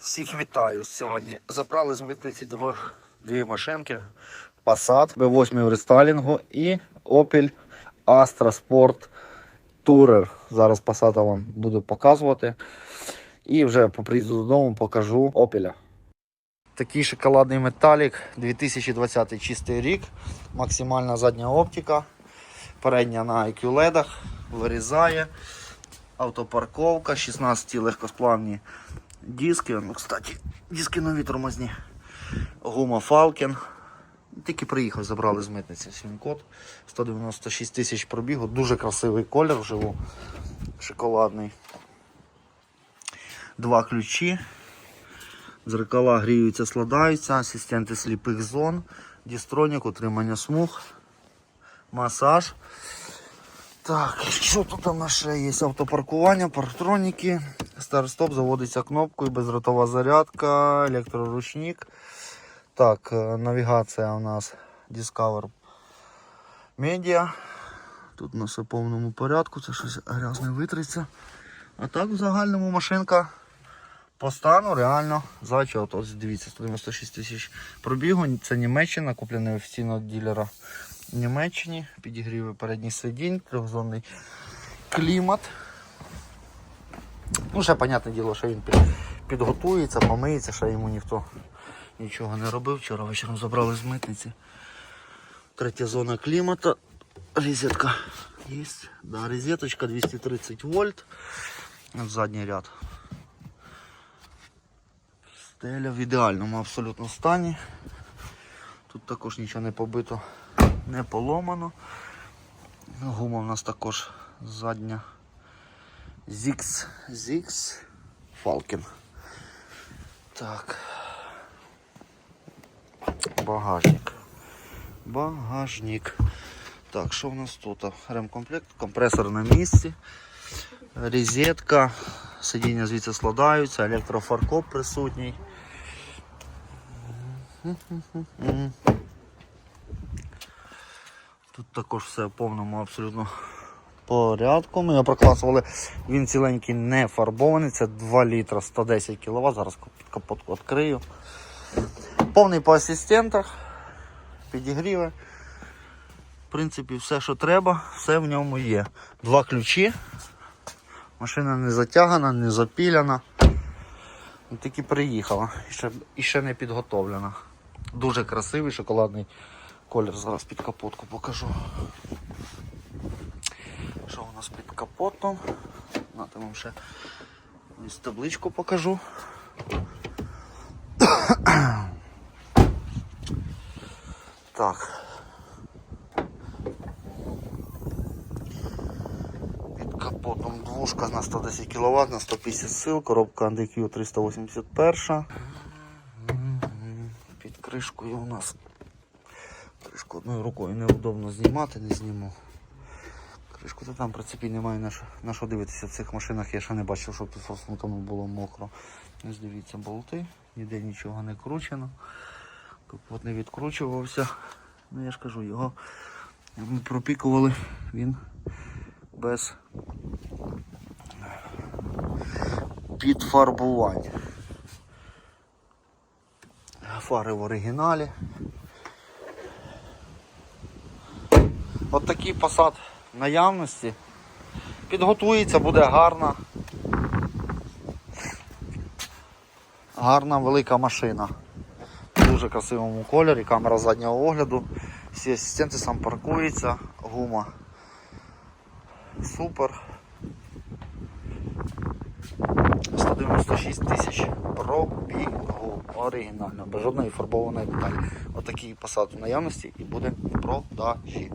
Всіх вітаю сьогодні. Забрали з митниці дві машинки. Passat B8 в рестайлінгу і Opel Astra Sport Tourer. Зараз Passat вам буду показувати. І вже по приїзду додому покажу Opel. Такий шоколадний металік, 2020 чистий рік, максимальна задня оптика, передня на IQ LED, вирізає, автопарковка, 16 легкосплавні диски. Ну, кстати, диски нові тормозні. Гума Falken. Тільки приїхав, забрали з митниці свін-код. 196 тисяч пробігу. Дуже красивий колір вживу. Шоколадний. Два ключі. Зеркала гріються, складаються, асистенти сліпих зон, дістронік, утримання смуг, масаж. Так, що тут у нас ще є? Автопаркування, парктроніки, старт-стоп, заводиться кнопкою, безротова зарядка, електроручник. Так, е, навігація у нас Discover Media. Тут у нас у повному порядку, це щось грязне витриться. А так в загальному машинка по стану реально зачет. Ось дивіться, 196 тисяч пробігу. Це Німеччина, куплений офіційно від ділера в Німеччині. Підігріви передніх сидінь, трьохзонний клімат. Ну, ще, понятне діло, що він підготується, помиється, ще йому ніхто нічого не робив. Вчора вечором забрали з митниці. Третя зона клімата. Розетка є. Да, розеточка 230 вольт. Задній ряд. Стеля в ідеальному абсолютно стані. Тут також нічого не побито, не поломано. Гума у нас також задня Zix Zix Falcon. Так. Багажник. Багажник. Так, що в нас тут? Ремкомплект, компресор на місці, розетка, сидіння звідси складаються, електрофаркоп присутній. Тут також все в повному абсолютно порядку. Ми його прокласували. Він ціленький не фарбований. Це 2 літра 110 кВт. Зараз під капотку відкрию. Повний по асистентах, підігріви. В принципі, все, що треба, все в ньому є. Два ключі. Машина не затягана, не запіляна. Тільки приїхала і ще, і ще не підготовлена. Дуже красивий шоколадний колір. Зараз під капотку покажу. Нас під капотом? Нате вам ще ось табличку покажу. Так. Під капотом двушка на 110 кВт, на 150 сил, коробка AndQ 381. Під кришкою у нас кришку одною рукою неудобно знімати, не зніму. Кришку то там в принципі немає на що, на що дивитися в цих машинах. Я ще не бачив, щоб тут тому було мокро. Ось дивіться болти, ніде нічого не кручено. Капот не відкручувався. Ну я ж кажу, його пропікували він без підфарбувань. Фари в оригіналі. От такий посад наявності. Підготується, буде гарна. Гарна велика машина. В дуже красивому кольорі, камера заднього огляду. Всі асистенти сам паркується, гума. Супер. 196 тисяч пробігу оригінально, без жодної фарбованої деталі. Отакий посад в наявності і буде в продажі.